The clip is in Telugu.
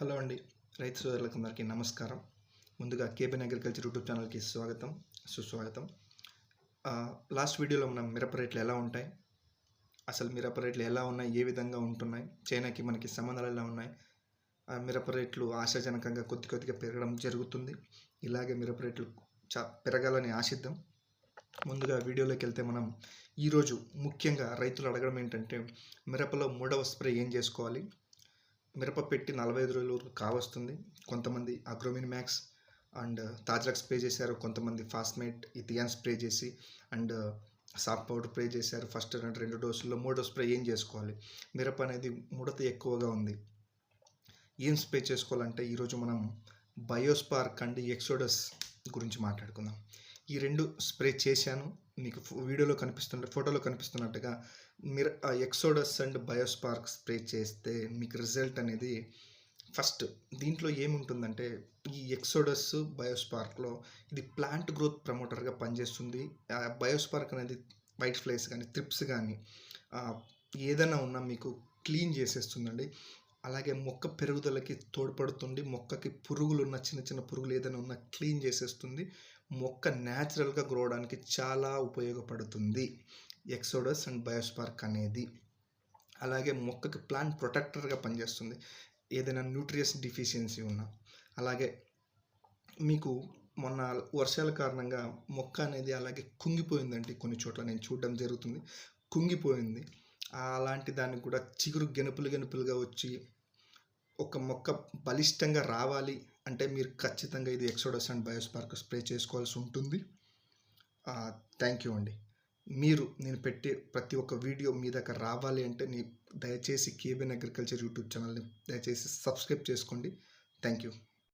హలో అండి. రైతు సోదరులకు అందరికీ నమస్కారం. ముందుగా కేబిన్ అగ్రికల్చర్ యూట్యూబ్ ఛానల్కి స్వాగతం సుస్వాగతం. లాస్ట్ వీడియోలో మనం మిరప రేట్లు ఎలా ఉంటాయి? అసలు మిరప రేట్లు ఎలా ఉన్నాయి? ఏ విధంగా ఉంటున్నాయి? చైనాకి మనకి సంబంధాలు ఎలా ఉన్నాయి? ఆ మిరప రేట్లు ఆశాజనకంగా కొద్ది కొద్దిగా పెరగడం జరుగుతుంది. ఇలాగే మిరప రేట్లు చా పెరగాలని ఆశిద్దాం. ముందుగా వీడియోలోకి వెళ్తే మనం ఈరోజు ముఖ్యంగా రైతులు అడగడం ఏంటంటే మిరపలో మూడవ స్ప్రే ఏం చేసుకోవాలి? మిరప పెట్టి నలభై ఐదు రోజులు కావస్తుంది. కొంతమంది అగ్రోమిన్ మ్యాక్స్ అండ్ తాజ్రాక్ స్ప్రే చేశారు. కొంతమంది ఫాస్మేట్ ఇథియాన్ స్ప్రే చేసి అండ్ సాఫ్ట్ పౌడర్ స్ప్రే చేశారు. ఫస్ట్ రెండు రెండు డోసుల్లో మూడో స్ప్రే ఏం చేసుకోవాలి? మిరప అనేది ముడత ఎక్కువగా ఉంది. ఏం స్ప్రే చేసుకోవాలంటే ఈరోజు మనం బయోస్పార్క్ అండ్ ఎక్సోడస్ గురించి మాట్లాడుకుందాం. ఈ రెండు స్ప్రే చేశాను. మీకు వీడియోలో కనిపిస్తున్న ఫోటోలో కనిపిస్తున్నట్టుగా మీరు ఆ ఎక్సోడస్ అండ్ బయోస్పార్క్ స్ప్రే చేస్తే మీకు రిజల్ట్ అనేది ఫస్ట్ దీంట్లో ఏముంటుందంటే ఈ ఎక్సోడస్ బయోస్పార్క్లో ఇది ప్లాంట్ గ్రోత్ ప్రమోటర్గా పనిచేస్తుంది. బయోస్పార్క్ అనేది వైట్ ఫ్లైస్ కానీ త్రిప్స్ కానీ ఏదైనా ఉన్నా మీకు క్లీన్ చేసేస్తుందండి. అలాగే మొక్క పెరుగుదలకి తోడ్పడుతుంది. మొక్కకి పురుగులు ఉన్న చిన్న చిన్న పురుగులు ఏదైనా ఉన్నా క్లీన్ చేసేస్తుంది. మొక్క న్యాచురల్గా గ్రోవడానికి చాలా ఉపయోగపడుతుంది. ఎక్సోడస్ అండ్ బయోస్పార్క్ అనేది. అలాగే మొక్కకి ప్లాంట్ ప్రొటెక్టర్గా పనిచేస్తుంది. ఏదైనా న్యూట్రియస్ డిఫిషియన్సీ ఉన్నా. అలాగే మీకు మొన్న వర్షాల కారణంగా మొక్క అనేది అలాగే కుంగిపోయిందండి కొన్ని చోట్ల. నేను చూడడం జరుగుతుంది. కుంగిపోయింది. అలాంటి దానికి కూడా చిగురు గెనుపులు గెనుపులుగా వచ్చి ఒక మొక్క బలిష్టంగా రావాలి అంటే మీరు ఖచ్చితంగా ఇది ఎక్సోడస్ అండ్ బయోస్పార్క్ స్ప్రే చేసుకోవాల్సి ఉంటుంది. థ్యాంక్ యూ అండి. మీరు నేను పెట్టే ప్రతి ఒక్క వీడియో మీ దగ్గర రావాలి అంటే నీ దయచేసి కేబిన్ అగ్రికల్చర్ యూట్యూబ్ ఛానల్ని దయచేసి సబ్స్క్రైబ్ చేసుకోండి. Thank you.